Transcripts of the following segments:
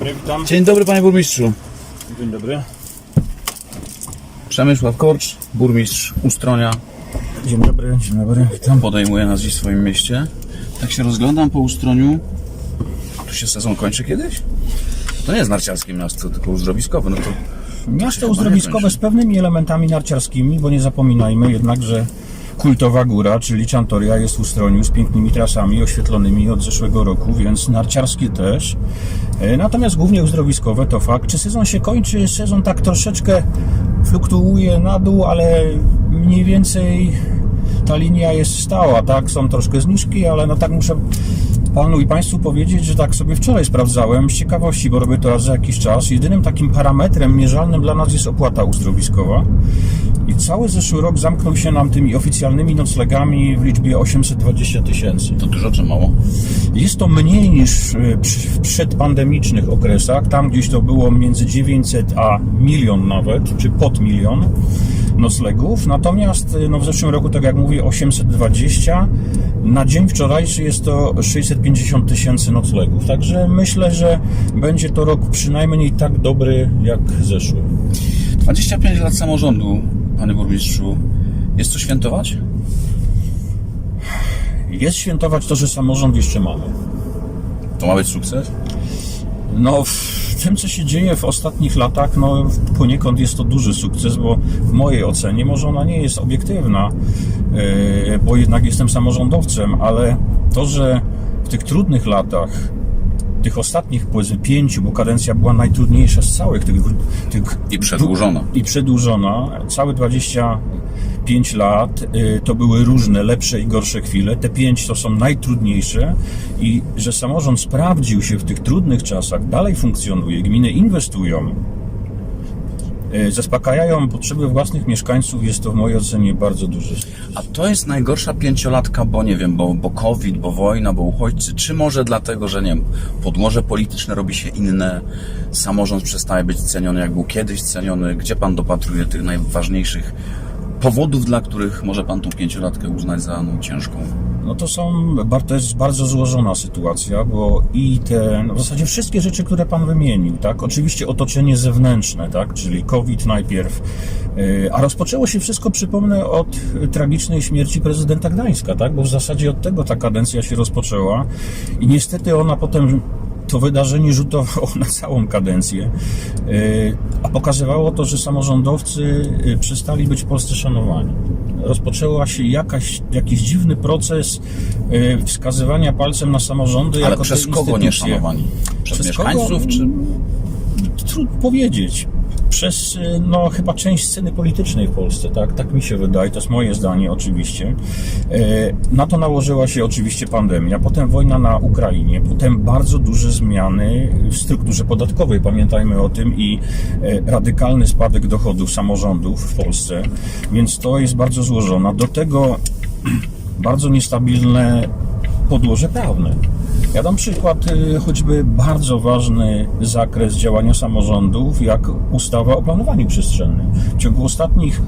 dobry, witam. Dzień dobry panie burmistrzu. Dzień dobry. Przemysław Korcz, burmistrz Ustronia. Dzień dobry, dzień dobry, witam. Podejmuje nas dziś w swoim mieście. Tak się rozglądam po Ustroniu. Tu się sezon kończy kiedyś? To nie jest narciarskie miasto, tylko uzdrowiskowe. No to Miasto uzdrowiskowe z pewnymi elementami narciarskimi, bo nie zapominajmy jednak, że kultowa góra, czyli Czantoria jest w Ustroniu z pięknymi trasami oświetlonymi od zeszłego roku, więc narciarskie też. E, Natomiast głównie uzdrowiskowe to fakt. Czy sezon się kończy? Sezon tak troszeczkę fluktuuje na dół, ale mniej więcej ta linia jest stała, tak? Są troszkę zniżki, ale no tak muszę panu i państwu powiedzieć, że tak sobie wczoraj sprawdzałem z ciekawości, bo robię to raz za jakiś czas. Jedynym takim parametrem mierzalnym dla nas jest opłata uzdrowiskowa. I cały zeszły rok zamknął się nam tymi oficjalnymi noclegami w liczbie 820 tysięcy. to dużo czy mało? Jest to mniej niż w przedpandemicznych okresach. Tam gdzieś to było między 900 a milion nawet, czy pod milion noclegów. Natomiast no, w zeszłym roku, tak jak mówię, 820. Na dzień wczorajszy jest to 650 tysięcy noclegów. Także myślę, że będzie to rok przynajmniej tak dobry jak zeszły. 25 lat samorządu, panie burmistrzu. Jest co świętować? Jest świętować to, że samorząd jeszcze mamy. To ma być sukces? No, w tym, co się dzieje w ostatnich latach, no poniekąd jest to duży sukces, bo w mojej ocenie, może ona nie jest obiektywna, yy, bo jednak jestem samorządowcem, ale to, że w tych trudnych latach, tych ostatnich powiedzmy pięciu, bo kadencja była najtrudniejsza z całych tych... tych I przedłużona. i przedłużona. Całe 25 lat y, to były różne, lepsze i gorsze chwile. Te 5 to są najtrudniejsze i że samorząd sprawdził się w tych trudnych czasach, dalej funkcjonuje, gminy inwestują, zaspokajają potrzeby własnych mieszkańców, jest to w mojej ocenie bardzo duży. A to jest najgorsza pięciolatka, bo nie wiem, bo, bo COVID, bo wojna, bo uchodźcy, czy może dlatego, że nie wiem, podłoże polityczne robi się inne, samorząd przestaje być ceniony, jak był kiedyś ceniony. Gdzie pan dopatruje tych najważniejszych powodów, dla których może pan tą pięciolatkę uznać za no, ciężką? No to są, to jest bardzo złożona sytuacja, bo i te, no w zasadzie wszystkie rzeczy, które Pan wymienił, tak? Oczywiście otoczenie zewnętrzne, tak? Czyli COVID najpierw, yy, a rozpoczęło się wszystko, przypomnę, od y, tragicznej śmierci prezydenta Gdańska, tak? Bo w zasadzie od tego ta kadencja się rozpoczęła i niestety ona potem to wydarzenie rzutowało na całą kadencję, yy, a pokazywało to, że samorządowcy yy, przestali być w Polsce szanowani. Rozpoczęła się jakaś, jakiś dziwny proces yy, wskazywania palcem na samorządy Ale jako przez kogo nie szanowani? Przez, Przez mieszkańców, kogo? czy... Trudno powiedzieć. Przez, y, no, chyba część sceny politycznej w Polsce, tak? Tak mi się wydaje, to jest moje zdanie oczywiście. E, Na to nałożyła się oczywiście pandemia, potem wojna na Ukrainie, potem bardzo duże zmiany w strukturze podatkowej, pamiętajmy o tym, i e, radykalny spadek dochodów samorządów w Polsce, więc to jest bardzo złożona. Do tego bardzo niestabilne podłoże prawne. Ja dam przykład y, choćby bardzo ważny zakres działania samorządów, jak ustawa o planowaniu przestrzennym. W ciągu ostatnich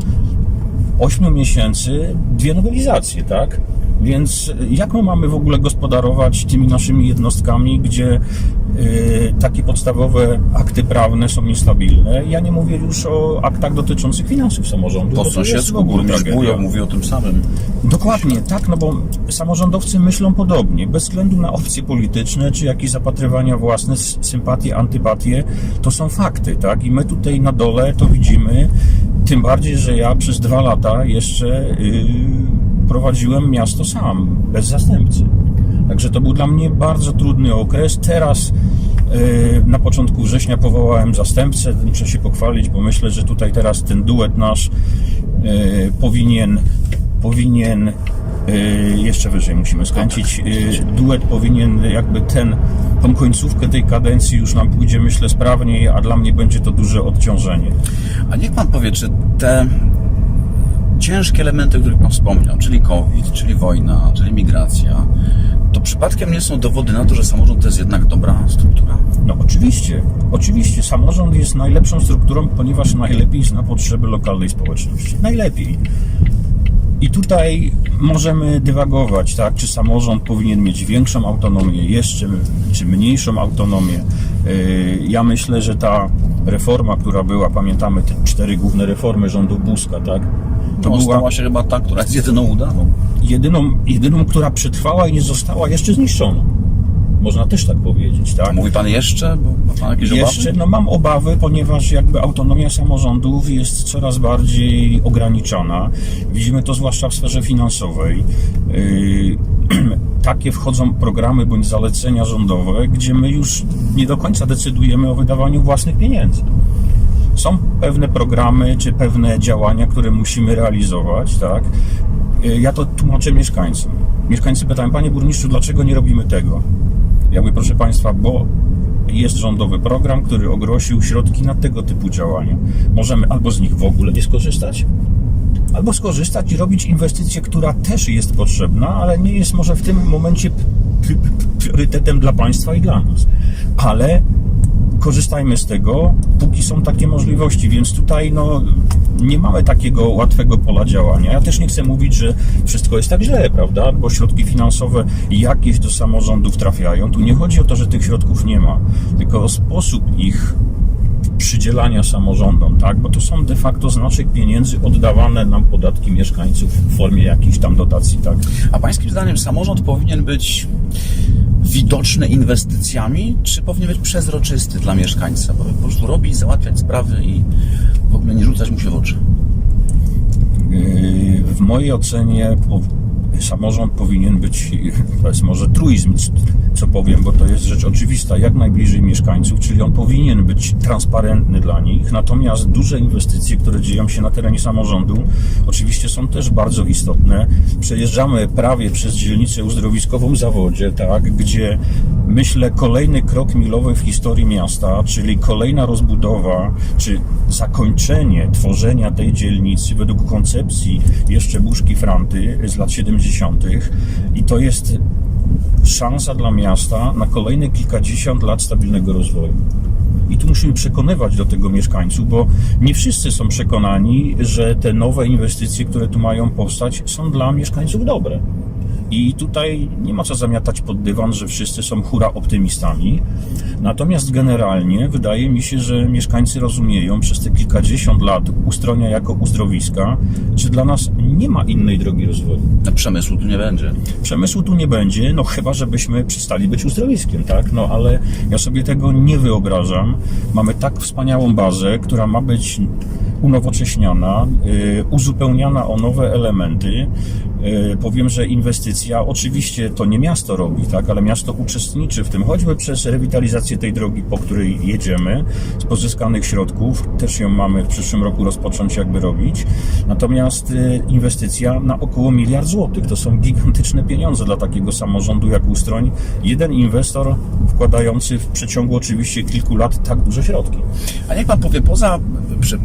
8 miesięcy dwie nowelizacje, tak? Więc y, jak my mamy w ogóle gospodarować tymi naszymi jednostkami, gdzie y, takie podstawowe akty prawne są niestabilne? Ja nie mówię już o aktach dotyczących finansów samorządu. To sąsiedzku ogóle burmistrz. Bujow mówi o tym samym. Dokładnie, tak, no bo samorządowcy myślą podobnie, bez względu na opcje polityczne, czy jakieś zapatrywania własne, sympatie, antypatie, to są fakty, tak, i my tutaj na dole to widzimy, tym bardziej, że ja przez dwa lata jeszcze yy, prowadziłem miasto sam, bez zastępcy. Także to był dla mnie bardzo trudny okres. Teraz yy, na początku września powołałem zastępcę. Muszę się pochwalić, bo myślę, że tutaj teraz ten duet nasz yy, powinien, powinien yy, jeszcze wyżej musimy skręcić. Duet powinien jakby ten, tą końcówkę tej kadencji już nam pójdzie, myślę, sprawniej, a dla mnie będzie to duże odciążenie. A niech pan powie, czy te ciężkie elementy, o których pan wspomniał, czyli COVID, czyli wojna, czyli migracja, to przypadkiem nie są dowody na to, że samorząd to jest jednak dobra struktura? No oczywiście, oczywiście samorząd jest najlepszą strukturą, ponieważ najlepiej zna potrzeby lokalnej społeczności. Najlepiej. I tutaj możemy dywagować, tak, czy samorząd powinien mieć większą autonomię, jeszcze, czy mniejszą autonomię. Yy, Ja myślę, że ta reforma, która była, pamiętamy te cztery główne reformy rządu Buzka, tak? To To była stała się chyba ta, która jest jedyną udaną. jedyną, jedyną, która przetrwała i nie została jeszcze zniszczona. Można też tak powiedzieć, tak? Mówi pan jeszcze? Bo ma pan jakieś Jeszcze, obawy? no mam obawy, ponieważ jakby autonomia samorządów jest coraz bardziej ograniczana. Widzimy to zwłaszcza w sferze finansowej. Yy, Takie wchodzą programy bądź zalecenia rządowe, gdzie my już nie do końca decydujemy o wydawaniu własnych pieniędzy. Są pewne programy czy pewne działania, które musimy realizować, tak? Yy, Ja to tłumaczę mieszkańcom. Mieszkańcy pytają, panie burmistrzu, dlaczego nie robimy tego? Ja mówię, proszę Państwa, bo jest rządowy program, który ogłosił środki na tego typu działania. Możemy albo z nich w ogóle nie skorzystać, albo skorzystać i robić inwestycję, która też jest potrzebna, ale nie jest może w tym momencie priorytetem dla państwa i dla nas. Ale korzystajmy z tego, póki są takie możliwości, więc tutaj no, nie mamy takiego łatwego pola działania. Ja też nie chcę mówić, że wszystko jest tak źle, prawda? Bo środki finansowe jakieś do samorządów trafiają. Tu nie chodzi o to, że tych środków nie ma, tylko o sposób ich przydzielania samorządom, tak? Bo to są de facto znaczek pieniędzy oddawane nam podatki mieszkańców w formie jakichś tam dotacji, tak? A pańskim zdaniem samorząd powinien być widoczny inwestycjami, czy powinien być przezroczysty dla mieszkańca? Bo po prostu robić, załatwiać sprawy i w ogóle nie rzucać mu się w oczy. Yy, W mojej ocenie samorząd powinien być, to jest może truizm, co powiem, bo to jest rzecz oczywista, jak najbliżej mieszkańców, czyli on powinien być transparentny dla nich. Natomiast duże inwestycje, które dzieją się na terenie samorządu, oczywiście są też bardzo istotne. Przejeżdżamy prawie przez dzielnicę uzdrowiskową w Zawodzie, tak, gdzie myślę kolejny krok milowy w historii miasta, czyli kolejna rozbudowa, czy zakończenie tworzenia tej dzielnicy według koncepcji jeszcze Buszki Franty z lat 70. I to jest szansa dla miasta na kolejne kilkadziesiąt lat stabilnego rozwoju. I tu musimy przekonywać do tego mieszkańców, bo nie wszyscy są przekonani, że te nowe inwestycje, które tu mają powstać, są dla mieszkańców dobre. I tutaj nie ma co zamiatać pod dywan, że wszyscy są hura optymistami. Natomiast generalnie wydaje mi się, że mieszkańcy rozumieją przez te kilkadziesiąt lat ustronia jako uzdrowiska, że dla nas nie ma innej drogi rozwoju. No, przemysłu tu nie będzie. Przemysłu tu nie będzie, no chyba, żebyśmy przestali być uzdrowiskiem, tak? No ale ja sobie tego nie wyobrażam. Mamy tak wspaniałą bazę, która ma być unowocześniana, y, uzupełniana o nowe elementy. Y, powiem, że inwestycja, oczywiście to nie miasto robi, tak? Ale miasto uczestniczy w tym, choćby przez rewitalizację tej drogi, po której jedziemy, z pozyskanych środków, też ją mamy w przyszłym roku rozpocząć jakby robić. Natomiast y, inwestycja na około miliard złotych, to są gigantyczne pieniądze dla takiego samorządu jak Ustroń. Jeden inwestor wkładający w przeciągu oczywiście kilku lat tak duże środki. A niech pan powie, poza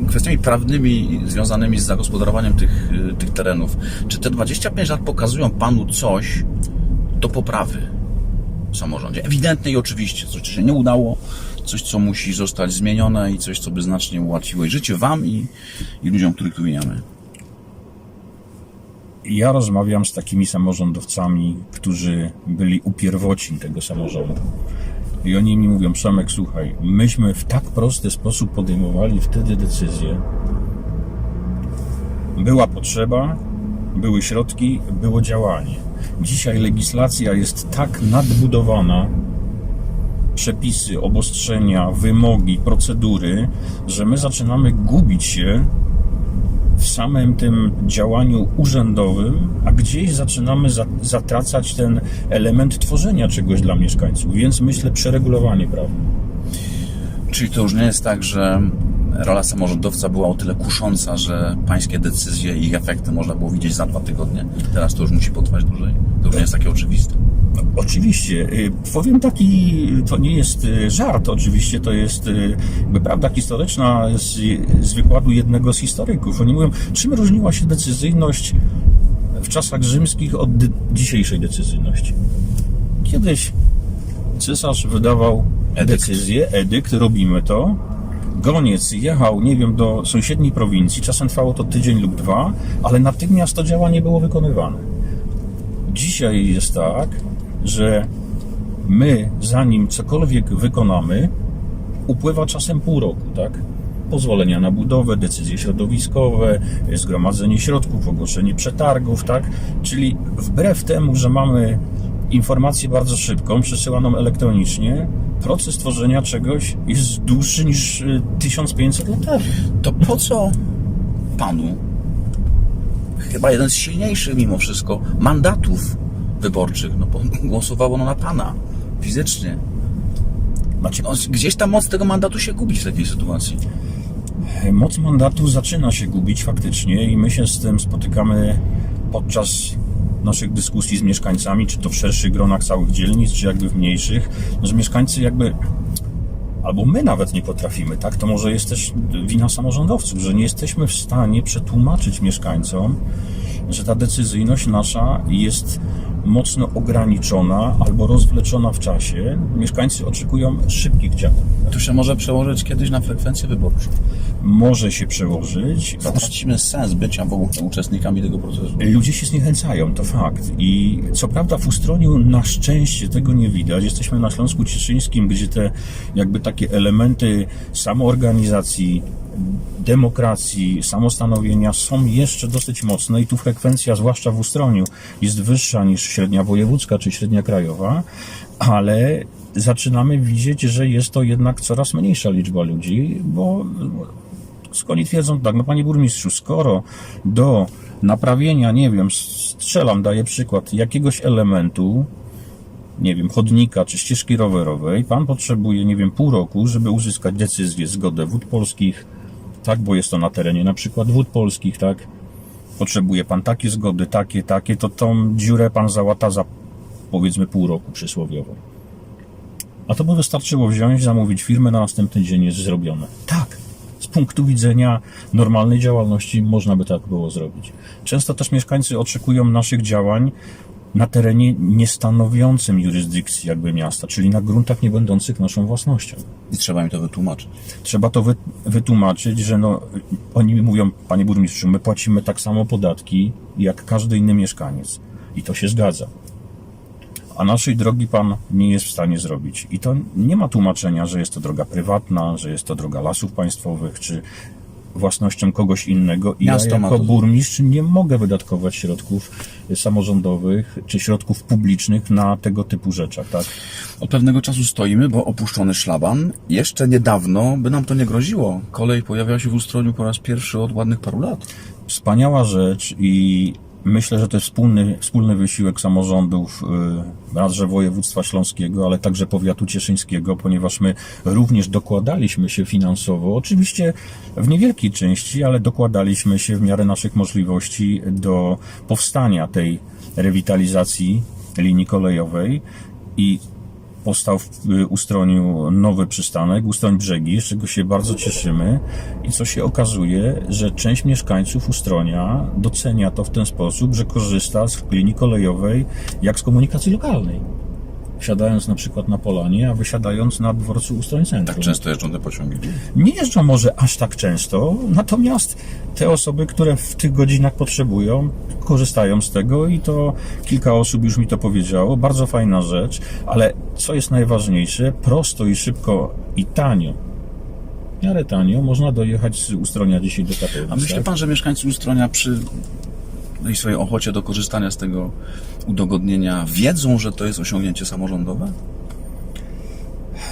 kwestiami prawnymi związanymi z zagospodarowaniem tych, y, tych terenów, czy te 25 lat pokazują panu coś do poprawy w samorządzie? I oczywiście, coś co się nie udało, coś co musi zostać zmienione i coś co by znacznie ułatwiło i życie wam i, i ludziom, których tu wymieniamy. Ja rozmawiam z takimi samorządowcami, którzy byli u pierwocin tego samorządu. I oni mi mówią, Przemek, słuchaj, myśmy w tak prosty sposób podejmowali wtedy decyzje. Była potrzeba, były środki, było działanie. Dzisiaj legislacja jest tak nadbudowana, przepisy, obostrzenia, wymogi, procedury, że my zaczynamy gubić się w samym tym działaniu urzędowym, a gdzieś zaczynamy za, zatracać ten element tworzenia czegoś dla mieszkańców. Więc myślę przeregulowanie prawne. Czyli to już nie jest tak, że rola samorządowca była o tyle kusząca, że pańskie decyzje i ich efekty można było widzieć za dwa tygodnie. Teraz to już musi potrwać dłużej. To już nie jest takie oczywiste. Oczywiście, y, powiem taki, to nie jest y, żart, oczywiście to jest y, jakby prawda historyczna z, z wykładu jednego z historyków. Oni mówią, czym różniła się decyzyjność w czasach rzymskich od dzisiejszej decyzyjności. Kiedyś cesarz wydawał Edykt. decyzję, edykt, robimy to, goniec jechał, nie wiem, do sąsiedniej prowincji, czasem trwało to tydzień lub dwa, ale natychmiast to działanie było wykonywane. Dzisiaj jest tak, że my, zanim cokolwiek wykonamy, upływa czasem pół roku, tak? Pozwolenia na budowę, decyzje środowiskowe, zgromadzenie środków, ogłoszenie przetargów, tak? Czyli wbrew temu, że mamy informację bardzo szybką, przesyłaną elektronicznie, proces tworzenia czegoś jest dłuższy niż y, 1500 lat temu. To po co panu, chyba jeden z silniejszych mimo wszystko, mandatów wyborczych, no bo głosowało no na pana fizycznie. Macie No, gdzieś ta moc tego mandatu się gubi w takiej sytuacji. Moc mandatu zaczyna się gubić faktycznie i my się z tym spotykamy podczas naszych dyskusji z mieszkańcami, czy to w szerszych gronach całych dzielnic, czy jakby w mniejszych, że mieszkańcy jakby albo my nawet nie potrafimy, tak? To może jest też wina samorządowców, że nie jesteśmy w stanie przetłumaczyć mieszkańcom, że ta decyzyjność nasza jest mocno ograniczona albo rozwleczona w czasie. Mieszkańcy oczekują szybkich działań. To się może przełożyć kiedyś na frekwencję wyborczą. Może się przełożyć. Stracimy sens bycia w ogóle uczestnikami tego procesu. Ludzie się zniechęcają, to fakt. I co prawda w Ustroniu na szczęście tego nie widać. Jesteśmy na Śląsku Cieszyńskim, gdzie te jakby takie elementy samoorganizacji, demokracji, samostanowienia są jeszcze dosyć mocne i tu frekwencja, zwłaszcza w Ustroniu, jest wyższa niż średnia wojewódzka czy średnia krajowa, ale zaczynamy widzieć, że jest to jednak coraz mniejsza liczba ludzi, bo skąd twierdzą tak, no panie burmistrzu, skoro do naprawienia, nie wiem, strzelam, daję przykład, jakiegoś elementu, nie wiem, chodnika czy ścieżki rowerowej, pan potrzebuje, nie wiem, pół roku, żeby uzyskać decyzję, zgodę wód polskich, tak, bo jest to na terenie na przykład wód polskich, tak, potrzebuje pan takie zgody, takie, takie, to tą dziurę pan załata za powiedzmy pół roku przysłowiowo. A to by wystarczyło wziąć, zamówić firmę, na następny dzień jest zrobione. Tak, z punktu widzenia normalnej działalności można by tak było zrobić. Często też mieszkańcy oczekują naszych działań na terenie niestanowiącym jurysdykcji jakby miasta, czyli na gruntach nie będących naszą własnością. I trzeba mi to wytłumaczyć. Trzeba to wy, wytłumaczyć, że no, oni mówią, panie burmistrzu, my płacimy tak samo podatki jak każdy inny mieszkaniec. I to się zgadza. A naszej drogi pan nie jest w stanie zrobić. I to nie ma tłumaczenia, że jest to droga prywatna, że jest to droga lasów państwowych, czy własnością kogoś innego. I Miasto ja jako to- burmistrz nie mogę wydatkować środków samorządowych czy środków publicznych na tego typu rzeczach, tak? Od pewnego czasu stoimy, bo opuszczony szlaban. Jeszcze niedawno by nam to nie groziło. Kolej pojawiała się w Ustroniu po raz pierwszy od ładnych paru lat. wspaniała rzecz i myślę, że to jest wspólny, wspólny wysiłek samorządów y, raz, województwa śląskiego, ale także powiatu cieszyńskiego, ponieważ my również dokładaliśmy się finansowo, oczywiście w niewielkiej części, ale dokładaliśmy się w miarę naszych możliwości do powstania tej rewitalizacji linii kolejowej i powstał w y, Ustroniu nowy przystanek, Ustroń Brzegi, z czego się bardzo cieszymy i co się okazuje, że część mieszkańców Ustronia docenia to w ten sposób, że korzysta z linii kolejowej jak z komunikacji lokalnej. Wsiadając na przykład na Polanie, a wysiadając na dworcu Centrum. Tak często jeżdżą te pociągi. Nie jeżdżą może aż tak często, natomiast te osoby, które w tych godzinach potrzebują, korzystają z tego i to kilka osób już mi to powiedziało. Bardzo fajna rzecz, ale co jest najważniejsze, prosto i szybko i tanio. W miarę tanio można dojechać z Ustronia dzisiaj do Katowic. A myśli tak? pan, że mieszkańcy Ustronia przy tej swojej ochocie do korzystania z tego udogodnienia wiedzą, że to jest osiągnięcie samorządowe?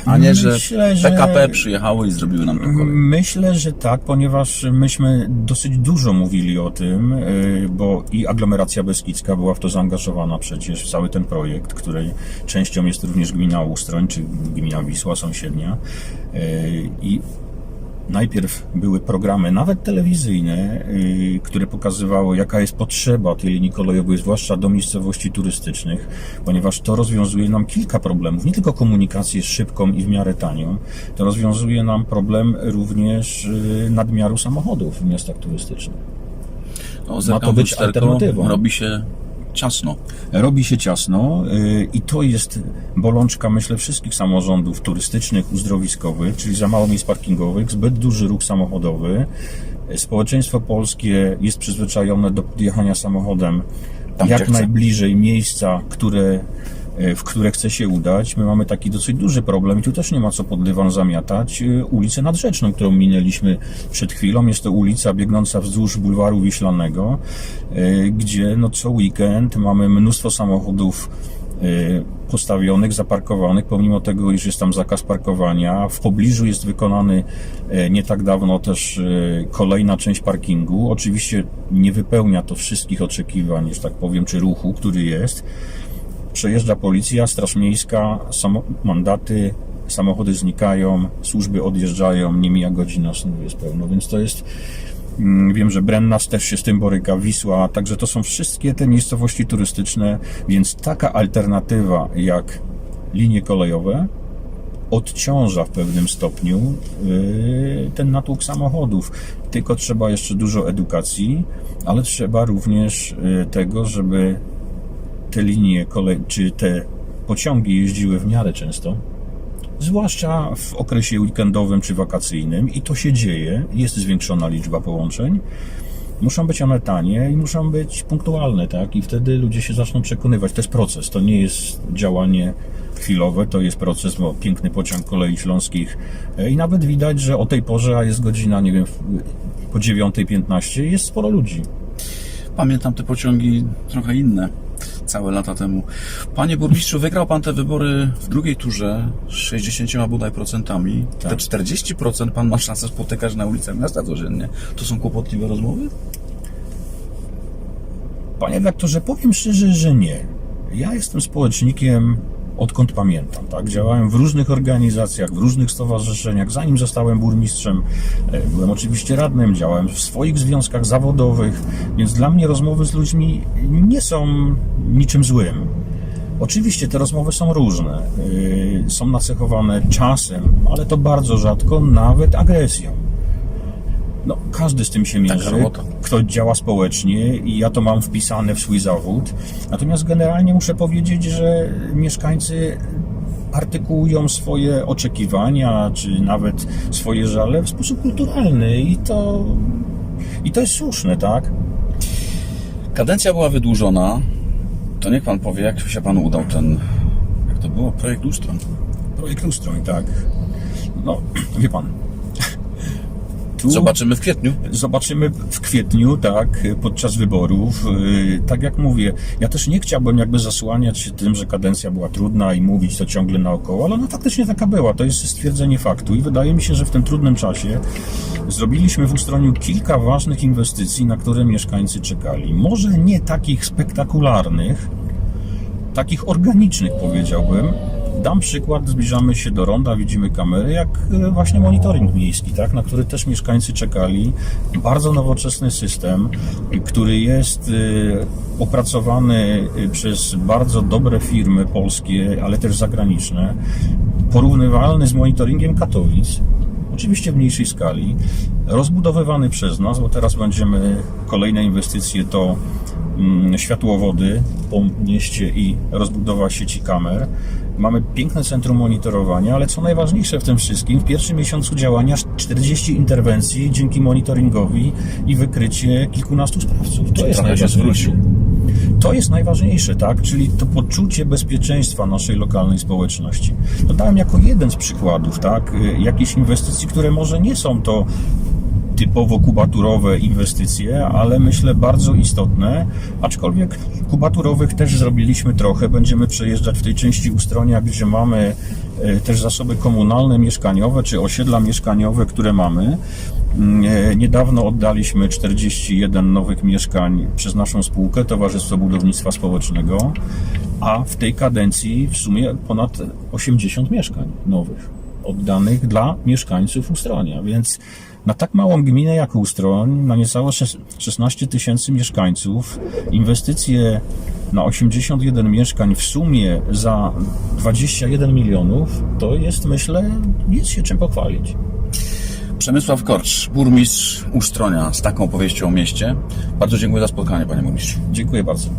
A nie, że Myślę, że- PKP przyjechało i zrobiły nam tę kolej. Myślę, że tak, ponieważ myśmy dosyć dużo mówili o tym, y, bo i aglomeracja beskidzka była w to zaangażowana przecież w cały ten projekt, której częścią jest również gmina Ustroń, czy gmina Wisła sąsiednia. Y, I Najpierw były programy, nawet telewizyjne, y, które pokazywały, jaka jest potrzeba tej linii kolejowej, zwłaszcza do miejscowości turystycznych, ponieważ to rozwiązuje nam kilka problemów. Nie tylko komunikację szybką i w miarę tanią, to rozwiązuje nam problem również y, nadmiaru samochodów w miastach turystycznych. No, Ma to być alternatywą. Robi się ciasno. robi się ciasno yy, i to jest bolączka, myślę, wszystkich samorządów turystycznych, uzdrowiskowych, czyli za mało miejsc parkingowych, zbyt duży ruch samochodowy. Społeczeństwo polskie jest przyzwyczajone do podjechania samochodem Tam, jak najbliżej miejsca, które, w które chce się udać. My mamy taki dosyć duży problem i tu też nie ma co pod dywan zamiatać. E, Ulicę Nadrzeczną, którą minęliśmy przed chwilą, jest to ulica biegnąca wzdłuż bulwaru Wiślanego, e, gdzie no, co weekend mamy mnóstwo samochodów e, postawionych, zaparkowanych, pomimo tego, iż jest tam zakaz parkowania. W pobliżu jest wykonany e, nie tak dawno też e, kolejna część parkingu. Oczywiście nie wypełnia to wszystkich oczekiwań, że tak powiem, czy ruchu, który jest. Przejeżdża policja, straż miejska, samo, mandaty, samochody znikają, służby odjeżdżają, nie mija godzina, snu jest pełno, więc to jest Mm, Wiem, że Brennas też się z tym boryka, Wisła, także to są wszystkie te miejscowości turystyczne, więc taka alternatywa jak linie kolejowe odciąża w pewnym stopniu yy, ten natłok samochodów. Tylko trzeba jeszcze dużo edukacji, ale trzeba również yy, tego, żeby te linie czy te pociągi jeździły w miarę często, zwłaszcza w okresie weekendowym czy wakacyjnym i to się dzieje, jest zwiększona liczba połączeń. Muszą być one tanie i muszą być punktualne, tak? I wtedy ludzie się zaczną przekonywać. To jest proces, to nie jest działanie chwilowe, to jest proces, bo piękny pociąg kolei śląskich e, i nawet widać, że o tej porze, a jest godzina, nie wiem, po 9.15 jest sporo ludzi. Pamiętam te pociągi trochę inne, całe lata temu. Panie burmistrzu, wygrał pan te wybory w drugiej turze z 60 bodaj procentami. Tak. Te 40% pan ma szansę spotykać na ulicach miasta codziennie. To są kłopotliwe rozmowy? Panie doktorze, powiem szczerze, że nie. Ja jestem społecznikiem odkąd pamiętam, tak? Działałem w różnych organizacjach, w różnych stowarzyszeniach. Zanim zostałem burmistrzem, e, byłem oczywiście radnym, działałem w swoich związkach zawodowych, więc dla mnie rozmowy z ludźmi nie są niczym złym. Oczywiście te rozmowy są różne, yy, są nacechowane czasem, ale to bardzo rzadko, nawet agresją. Każdy z tym się mierzy, kto działa społecznie i ja to mam wpisane w swój zawód. Natomiast generalnie muszę powiedzieć, że mieszkańcy artykułują swoje oczekiwania, czy nawet swoje żale w sposób kulturalny i to, i to jest słuszne, tak? Kadencja była wydłużona. To niech pan powie, jak się panu udał ten, jak to było, projekt ustron. Projekt Lustroń, tak. No, wie pan. Zobaczymy w kwietniu. zobaczymy w kwietniu, tak, podczas wyborów. Yy, Tak jak mówię, ja też nie chciałbym jakby zasłaniać się tym, że kadencja była trudna i mówić to ciągle naokoło, ale ona faktycznie taka była. To jest stwierdzenie faktu i wydaje mi się, że w tym trudnym czasie zrobiliśmy w Ustroniu kilka ważnych inwestycji, na które mieszkańcy czekali. Może nie takich spektakularnych, takich organicznych powiedziałbym. Dam przykład, zbliżamy się do ronda, widzimy kamery, jak e, właśnie monitoring miejski, tak, na który też mieszkańcy czekali. Bardzo nowoczesny system, który jest y, opracowany y, przez bardzo dobre firmy polskie, ale też zagraniczne, porównywalny z monitoringiem Katowic, oczywiście w mniejszej skali, rozbudowywany przez nas, bo teraz będziemy kolejne inwestycje to mm, światłowody po mieście i rozbudowa sieci kamer. Mamy piękne centrum monitorowania, ale co najważniejsze w tym wszystkim, w pierwszym miesiącu działania 40 interwencji dzięki monitoringowi i wykrycie kilkunastu sprawców. To jest najważniejsze. To jest najważniejsze, tak? Czyli to poczucie bezpieczeństwa naszej lokalnej społeczności. To dałem jako jeden z przykładów, tak? Y, Jakichś inwestycji, które może nie są to typowo kubaturowe inwestycje, ale myślę bardzo istotne, aczkolwiek kubaturowych też zrobiliśmy trochę. Będziemy przejeżdżać w tej części Ustronia, gdzie mamy e, też zasoby komunalne, mieszkaniowe, czy osiedla mieszkaniowe, które mamy. Mm, e, Niedawno oddaliśmy 41 nowych mieszkań przez naszą spółkę Towarzystwo Budownictwa Społecznego, a w tej kadencji w sumie ponad 80 mieszkań nowych oddanych dla mieszkańców Ustronia, więc na tak małą gminę jak Ustroń, na niecałe szes- 16 tysięcy mieszkańców, inwestycje na 81 mieszkań w sumie za 21 milionów, to jest myślę, jest się czym pochwalić. Przemysław Korcz, burmistrz Ustronia z taką opowieścią o mieście. Bardzo dziękuję za spotkanie, panie burmistrzu. Dziękuję bardzo.